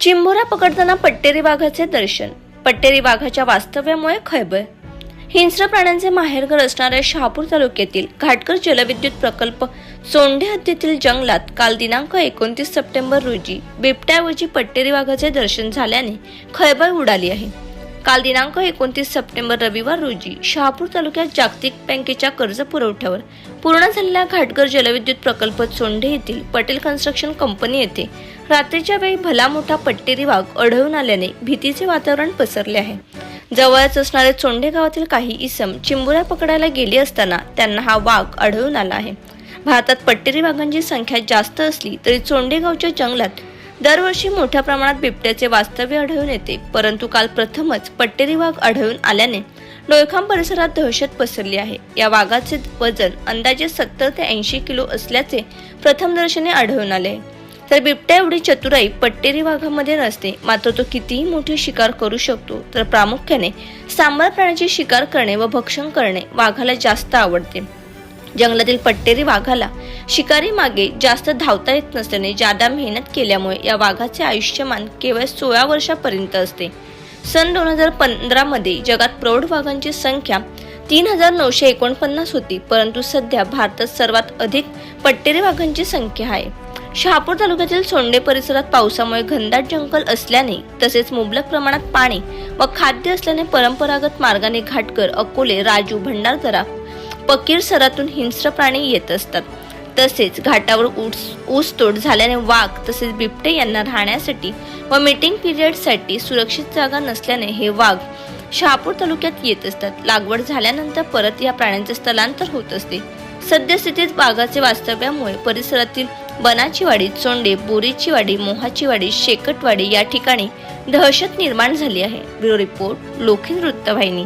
चिंबोरा पकडताना पट्टेरी वाघाचे दर्शन. पट्टेरी वाघाच्या वास्तव्यामुळे खैबर हिंस्र प्राण्यांचे माहेरघर असणाऱ्या शहापूर तालुक्यातील घाटकर जलविद्युत प्रकल्प सोंडे हद्दीतील जंगलात काल दिनांक एकोणतीस सप्टेंबर रोजी बिबट्याऐवजी पट्टेरी वाघाचे दर्शन झाल्याने खळबळ उडाली आहे. काल दिनांक एकोणतीस सप्टेंबर रविवार रोजी शहापूर तालुक्यात जागतिक बँकेच्या कर्ज पुरवठ्यावर पूर्ण झालेल्या घाटगर जलविद्युत प्रकल्प चोंढे येथील पटेल कन्स्ट्रक्शन कंपनी येथे रात्रीच्या वेळी भला मोठा पट्टेरी वाघ आढळून आल्याने भीतीचे वातावरण पसरले आहे. जवळच असणारे चोंडे गावातील काही इसम चिंबुऱ्या पकडायला गेली असताना त्यांना हा वाघ आढळून आला आहे. भारतात पट्टेरी वाघांची संख्या जास्त असली तरी चोंडे गावच्या जंगलात दरवर्षी मोठ्या प्रमाणात बिबट्याचे वास्तव्य आढळून येते. परंतु काल प्रथमच पट्टेरी वाघ आढळून आल्याने डोळखाम परिसरात दहशत पसरली आहे. या वाघाचे वजन अंदाजे सत्तर ते ऐंशी किलो असल्याचे प्रथमदर्शनी आढळून आले. तर बिबट्या एवढी चतुराई पट्टेरी वाघामध्ये नसते मात्र तो कितीही मोठी शिकार करू शकतो. तर प्रामुख्याने सांबार प्राण्याची शिकार करणे व भक्षण करणे वाघाला जास्त आवडते. जंगलातील पट्टेरी वाघाला शिकारी मागे जास्त धावता येत नसल्याने जादा मेहनत केल्यामुळे या वाघाचे आयुष्यमान केवळ सोळा वर्षापर्यंत असते. सन दोन हजार पंधरामध्ये जगात प्रौढ वाघांची संख्या तीन हजार नऊशे एकोणपन्नास होती परंतु सध्या भारतात सर्वात अधिक पट्टेरी वाघांची संख्या आहे. शहापूर तालुक्यातील सोंडे परिसरात पावसामुळे घनदाट जंगल असल्याने तसेच मुबलक प्रमाणात पाणी व खाद्य असल्याने परंपरागत मार्गाने घाटकर अकोले राजू भंडारदरा पकीर सरातून हिंस्र प्राणी येत असतात. तसेच घाटावर ऊस ऊसतोड झाल्याने वाघ तसेच बिबटे यांना राहण्यासाठी व मीटिंग पिरियडसाठी सुरक्षित जागा नसल्याने हे वाघ शहापूर तालुक्यात येत असतात. लागवड झाल्यानंतर परत या प्राण्यांचे स्थलांतर होत असते. सद्यस्थितीत वाघाचे वास्तव्यामुळे परिसरातील बनाची वाडी चोंडे बोरीची वाडी मोहाची वाडी शेकटवाडी या ठिकाणी दहशत निर्माण झाली आहे. ब्युरो रिपोर्ट लोखिन वृत्तवाहिनी.